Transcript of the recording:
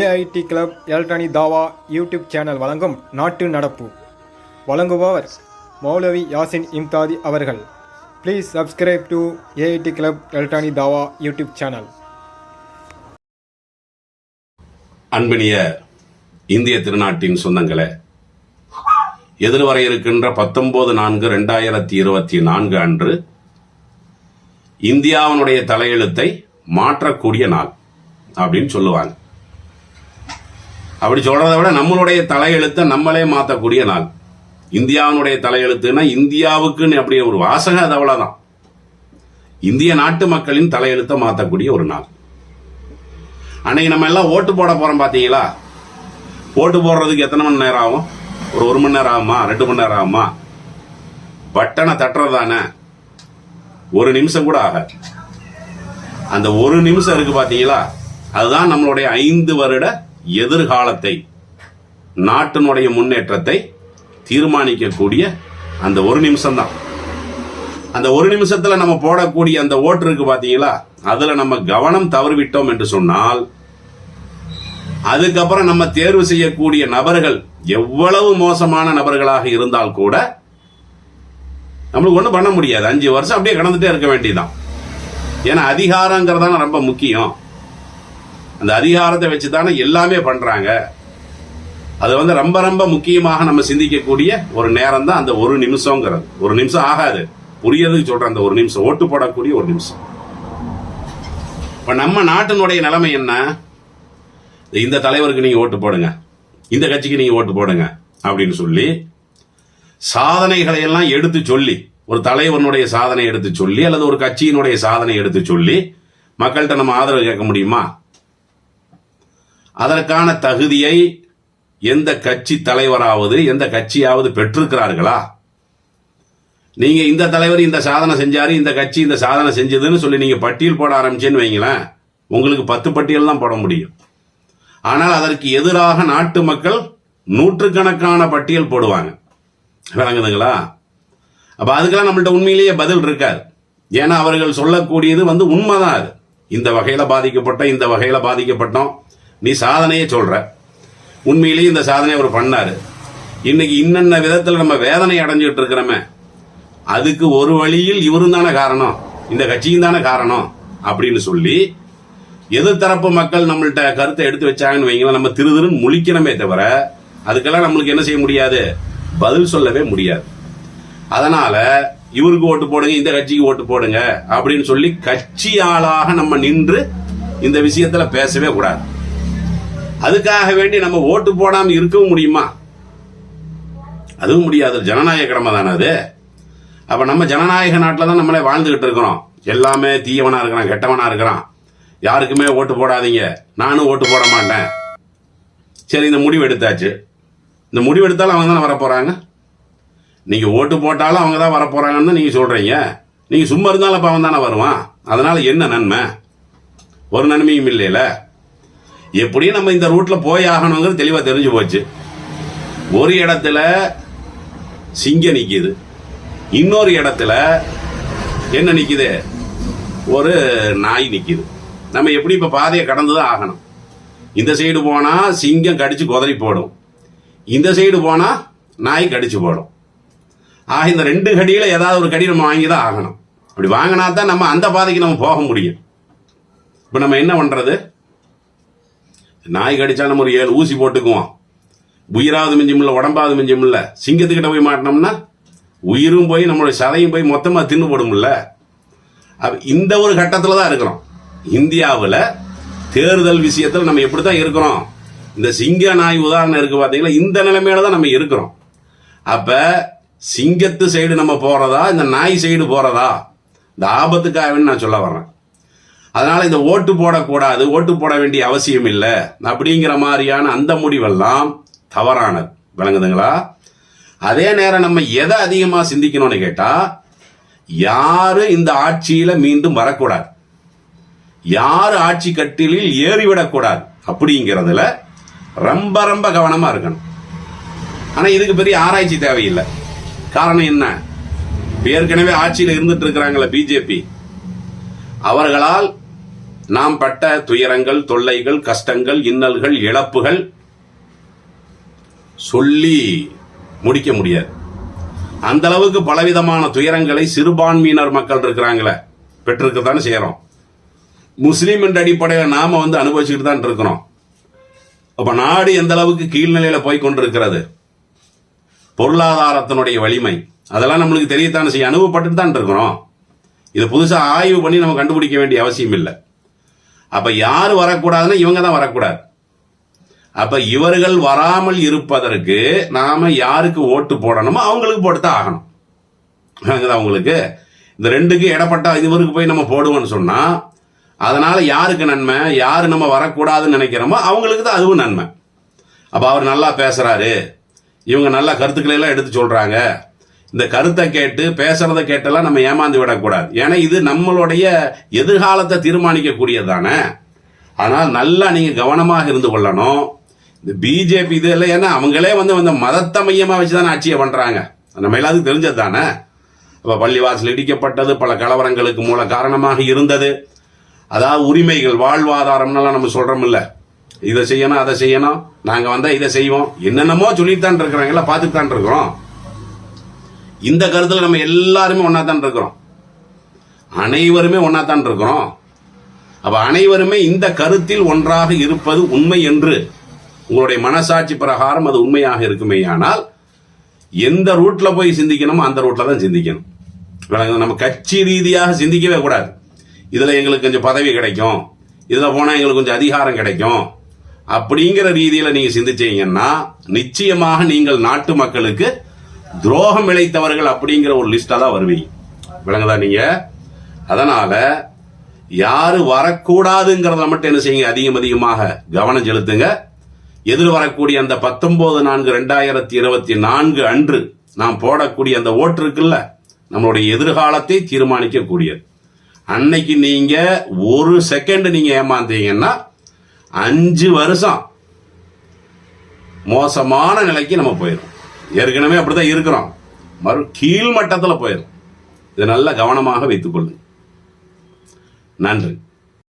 AIT club எலக்ட்ரானி தாவா YouTube channel வழங்கும் நாட்டு நடப்பு. வழங்குபவர் மௌலவி யாசின் இம்தாதி அவர்கள். Please subscribe to AIT club எலக்ட்ரானி தாவா யூடியூப் சேனல் அன்பினிய இந்திய திருநாட்டின் சொந்தங்களே எதிர்வர இருக்கின்ற பத்தொன்பது நான்கு ரெண்டாயிரத்தி இருபத்தி நான்கு அன்று இந்தியாவினுடைய தலையெழுத்தை மாற்றக்கூடிய நாள் அப்படின்னு சொல்லுவாங்க. அப்படி சொல்றதை விட நம்மளுடைய தலையெழுத்தை நம்மளே மாற்றக்கூடிய நாள். இந்தியாவினுடைய தலையெழுத்துனா இந்தியாவுக்குன்னு அப்படி ஒரு வாசகம் அது அவ்வளோதான் இந்திய நாட்டு மக்களின் தலையெழுத்தை மாற்றக்கூடிய ஒரு நாள். அன்னைக்கு நம்ம எல்லாம் ஓட்டு போட போறோம் பாத்தீங்களா? ஓட்டு போடுறதுக்கு எத்தனை மணி நேரம் ஆகும்? ஒரு ஒரு மணி நேரம் ஆகுமா? ரெண்டு மணி நேரம் ஆகுமா? பட்டனை தட்டுறதானே ஒரு நிமிஷம் கூட ஆகாது. அந்த ஒரு நிமிஷம் இருக்கு பாத்தீங்களா? அதுதான் நம்மளுடைய ஐந்து வருட எதிர்காலத்தை நாட்டினுடைய முன்னேற்றத்தை தீர்மானிக்கக்கூடிய அந்த ஒரு நிமிஷம் தான் அந்த ஒரு நிமிஷத்துல நம்ம போடக்கூடிய அந்த ஓட்டு இருக்கு பாத்தீங்களா? அதுல நம்ம கவனம் தவறிவிட்டோம் என்று சொன்னால் அதுக்கப்புறம் நம்ம தேர்வு செய்யக்கூடிய நபர்கள் எவ்வளவு மோசமான நபர்களாக இருந்தால் கூட நம்மளுக்கு ஒன்றும் பண்ண முடியாது. அஞ்சு வருஷம் அப்படியே கடந்துட்டே இருக்க வேண்டியதுதான். ஏன்னா அதிகாரங்கிறதான ரொம்ப முக்கியம். அந்த அதிகாரத்தை வச்சு தானே எல்லாமே பண்றாங்க. அது வந்து ரொம்ப ரொம்ப முக்கியமாக நம்ம சிந்திக்கக்கூடிய ஒரு நேரம் தான் அந்த ஒரு நிமிஷங்கிறது. ஒரு நிமிஷம் ஆகாது. புரியறதுக்கு சொல்றேன் அந்த ஒரு நிமிஷம். ஓட்டு போடக்கூடிய ஒரு நிமிஷம். இப்ப நம்ம நாட்டினுடைய நிலைமை என்ன? இந்த தலைவருக்கு நீங்க ஓட்டு போடுங்க. இந்த கட்சிக்கு நீங்க ஓட்டு போடுங்க அப்படின்னு சொல்லி சாதனைகளை எல்லாம் எடுத்து சொல்லி ஒரு தலைவனுடைய சாதனை எடுத்து சொல்லி அல்லது ஒரு கட்சியினுடைய சாதனை எடுத்து சொல்லி மக்கள்கிட்ட நம்ம ஆதரவு கேட்க முடியுமா? அதற்கான தகுதியை எந்த கட்சி தலைவராவது எந்த கட்சியாவது பெற்றிருக்கிறார்களா? நீங்க இந்த தலைவர் இந்த சாதனை செஞ்சாரு இந்த கட்சி இந்த சாதனை செஞ்சதுன்னு சொல்லி நீங்க பட்டியல் போட ஆரம்பிச்சேன்னு வைங்களேன் உங்களுக்கு பத்து பட்டியல் தான் போட முடியும். ஆனால் அதற்கு எதிராக நாட்டு மக்கள் நூற்றுக்கணக்கான பட்டியல் போடுவாங்க. விளங்குதுங்களா? அப்ப அதுக்கெல்லாம் நம்மள்ட்ட உண்மையிலேயே பதில் இருக்காது. ஏன்னா அவர்கள் சொல்லக்கூடியது வந்து உண்மைதான் அது. இந்த வகையில பாதிக்கப்பட்ட இந்த வகையில பாதிக்கப்பட்டோம். நீ சாதனையே சொல்ற. உண்மையிலேயே இந்த சாதனை அவர் பண்ணார். இன்னைக்கு இன்னென்ன விதத்தில் நம்ம வேதனை அடைஞ்சிட்டு இருக்கிறோமே அதுக்கு ஒரு வழியில் இவரும் தானே காரணம் இந்த கட்சியும் தானே காரணம் அப்படின்னு சொல்லி எதிர்த்தரப்பு மக்கள் நம்மள்ட்ட கருத்தை எடுத்து வச்சாங்கன்னு வைங்களா நம்ம திரு திருன்னு முழிக்கணுமே தவிர அதுக்கெல்லாம் நம்மளுக்கு என்ன செய்ய முடியாது? பதில் சொல்லவே முடியாது. அதனால இவருக்கு ஓட்டு போடுங்க இந்த கட்சிக்கு ஓட்டு போடுங்க அப்படின்னு சொல்லி கட்சியாளாக நம்ம நின்று இந்த விஷயத்துல பேசவே கூடாது. அதுக்காக வேண்டி நம்ம ஓட்டு போடாம இருக்கவும் முடியுமா? அதுவும் முடியாது. ஜனநாயக கடமை தானே அது. அப்ப நம்ம ஜனநாயக நாட்டில் தான் நம்மளே வாழ்ந்துகிட்டு இருக்கிறோம். எல்லாமே தீயவனா இருக்கிறான் கெட்டவனா இருக்கிறான். யாருக்குமே ஓட்டு போடாதீங்க. நானும் ஓட்டு போட மாட்டேன். சரி இந்த முடிவு எடுத்தாச்சு. இந்த முடிவு எடுத்தாலும் அவங்க தானே வரப்போறாங்க? நீங்க ஓட்டு போட்டாலும் அவங்க தான் வரப்போறாங்கன்னு தான் நீங்க சொல்றீங்க. நீங்க சும்மா இருந்தாலும் அப்ப அவன் தானே வருவான். அதனால என்ன நன்மை? ஒரு நன்மையும் இல்லையில. எப்படியும் நம்ம இந்த ரூட்ல போய் ஆகணுங்கிறது தெளிவா தெரிஞ்சு போச்சு. ஒரு இடத்துல சிங்கம் நிக்குது. இன்னொரு இடத்துல என்ன நிக்குது? ஒரு நாய் நிக்குது. நம்ம எப்படி இப்ப பாதையை கடந்து தான் ஆகணும். இந்த சைடு போனா சிங்கம் கடிச்சு குதறி போடும். இந்த சைடு போனா நாய் கடிச்சு போடும். ஆக இந்த ரெண்டு கடியில ஏதாவது ஒரு கடி நம்ம வாங்கி தான் ஆகணும். அப்படி வாங்கினா தான் நம்ம அந்த பாதைக்கு நம்ம போக முடியும். இப்ப நம்ம என்ன பண்றது? நாய் கடிச்சா நம்ம ஒரு ஏழு ஊசி போட்டுக்குவோம். உயிராவது மிஞ்சமில்ல உடம்பாவது மிஞ்சமில்ல சிங்கத்துக்கிட்ட போய் மாட்டினோம்னா உயிரும் போய் நம்மளுடைய சதையும் போய் மொத்தமாக தின்னு போடும்ல அப்ப இந்த ஒரு கட்டத்தில் தான் இருக்கிறோம். இந்தியாவில் தேர்தல் விஷயத்தில் நம்ம எப்படி தான் இருக்கிறோம்? இந்த சிங்க நாய் உதாரணம் இருக்கு பார்த்தீங்கன்னா இந்த நிலைமையில தான் நம்ம இருக்கிறோம். அப்போ சிங்கத்து சைடு நம்ம போகிறதா இந்த நாய் சைடு போகிறதா இந்த ஆபத்துக்காக நான் சொல்ல வர்றேன். அதனால இந்த ஓட்டு போடக்கூடாது ஓட்டு போட வேண்டிய அவசியம் இல்லை. அப்படிங்கிற மாதிரியான அந்த முடிவெல்லாம் தவறானது. விளங்குதுங்களா? அதே நேரம் நம்ம எதை அதிகமாக சிந்திக்கணும்னு கேட்டா யாரு இந்த ஆட்சியில மீண்டும் வரக்கூடாது. யார் ஆட்சி கட்டிலில் ஏறிவிடக்கூடாது. அப்படிங்கிறதுல ரொம்ப ரொம்ப கவனமா இருக்கணும். ஆனா இதுக்கு பெரிய ஆராய்ச்சி தேவையில்லை. காரணம் என்ன? ஏற்கனவே ஆட்சியில் இருந்துட்டு இருக்கிறாங்களே பிஜேபி. அவர்களால் நாம் பட்ட துயரங்கள் தொல்லைகள் கஷ்டங்கள் இன்னல்கள் இழப்புகள் சொல்லி முடிக்க முடியாது. அந்த அளவுக்கு பலவிதமான துயரங்களை சிறுபான்மையினர் மக்கள் இருக்கிறாங்களே பெற்றிருக்கத்தானே செய்யறோம். முஸ்லீம் என்ற அடிப்படையில் நாம வந்து அனுபவிச்சுட்டு தான் இருக்கிறோம். அப்ப நாடு எந்த அளவுக்கு கீழ்நிலையில போய் கொண்டிருக்கிறது? பொருளாதாரத்தினுடைய வலிமை. அதெல்லாம் நம்மளுக்கு தெரியத்தானே செய்ய அனுபவப்பட்டு தான் இருக்கிறோம். இதை புதுசாக ஆய்வு பண்ணி நம்ம கண்டுபிடிக்க வேண்டிய அவசியம் இல்லை அப்ப யார் வரக்கூடாதுன்னா இவங்க தான் வரக்கூடாது. அப்ப இவர்கள் வராமல் இருப்பதற்கு நாம யாருக்கு ஓட்டு போடணுமோ அவங்களுக்கு போட்டுதான் ஆகணும். அவங்களுக்கு இந்த ரெண்டுக்கு இடப்பட்டா இவருக்கு போய் நம்ம போடுவோம்னு சொன்னா அதனால யாருக்கு நன்மை யாரு நம்ம வரக்கூடாதுன்னு நினைக்கிறோமோ அவங்களுக்கு தான் அதுவும் நன்மை. அப்ப அவர் நல்லா பேசுறாரு. இவங்க நல்ல கருத்துக்களை எல்லாம் எடுத்து சொல்றாங்க. இந்த கருத்தை கேட்டு பேசுறத கேட்டெல்லாம் நம்ம ஏமாந்து விடக்கூடாது. ஏன்னா இது நம்மளுடைய எதிர்காலத்தை தீர்மானிக்கக்கூடியது தானே ஆனால் நல்லா நீங்கள் கவனமாக இருந்து கொள்ளணும். இந்த பிஜேபி இது இல்லை ஏன்னா அவங்களே வந்து அந்த மதத்தை மையமாக வச்சு தானே ஆட்சியை பண்ணுறாங்க நம்ம எல்லாத்துக்கும் தெரிஞ்சது தானே இப்போ பள்ளிவாசல் இடிக்கப்பட்டது பல கலவரங்களுக்கு மூல காரணமாக இருந்தது. அதாவது உரிமைகள் வாழ்வாதாரம்னாலாம் நம்ம சொல்கிறோம் இல்லை இதை செய்யணும் அதை செய்யணும். நாங்கள் வந்தால் இதை செய்வோம். என்னென்னமோ சொல்லித்தான் தான் இருக்கிறாங்களா பார்த்துட்டு தான் இருக்கிறோம். இந்த கருத்துல நம்ம எல்லாருமே ஒன்றா தான் இருக்கிறோம். அனைவருமே ஒன்றா தான் இருக்கிறோம். அப்ப அனைவருமே இந்த கருத்தில் ஒன்றாக இருப்பது உண்மை என்று உங்களுடைய மனசாட்சி பிரகாரம் அது உண்மையாக இருக்குமே ஆனால் எந்த ரூட்ல போய் சிந்திக்கணுமோ அந்த ரூட்ல தான் சிந்திக்கணும். நம்ம கட்சி ரீதியாக சிந்திக்கவே கூடாது. இதுல எங்களுக்கு கொஞ்சம் பதவி கிடைக்கும். இதுல போனா எங்களுக்கு கொஞ்சம் அதிகாரம் கிடைக்கும். அப்படிங்கிற ரீதியில நீங்க சிந்திச்சீங்கன்னா நிச்சயமாக நீங்கள் நாட்டு மக்களுக்கு துரோகம் இழைத்தவர்கள் அப்படிங்கிற ஒரு லிஸ்டா தான் வருவீங்க. விளங்குதா நீங்க? அதனால யாரு வரக்கூடாதுங்கிறத மட்டும் என்ன செய்யுங்க? அதிகம் அதிகமாக கவனம் செலுத்துங்க. எதிர் வரக்கூடிய அந்த பத்தொன்பது நான்கு ரெண்டாயிரத்தி இருபத்தி நான்கு அன்று நாம் போடக்கூடிய அந்த ஓட்டு இருக்குல்ல நம்மளுடைய எதிர்காலத்தை தீர்மானிக்கக்கூடியது. அன்னைக்கு நீங்க ஒரு செகண்ட் நீங்க ஏமாந்தீங்கன்னா அஞ்சு வருஷம் மோசமான நிலைக்கு நம்ம போயிடும் ஏற்கனவே அப்படிதான் இருக்கிறோம். மறு கீழ்மட்டத்தில் போயிடும் இதை நல்லா கவனமாக வைத்துக்கொள்ளுங்க நன்றி.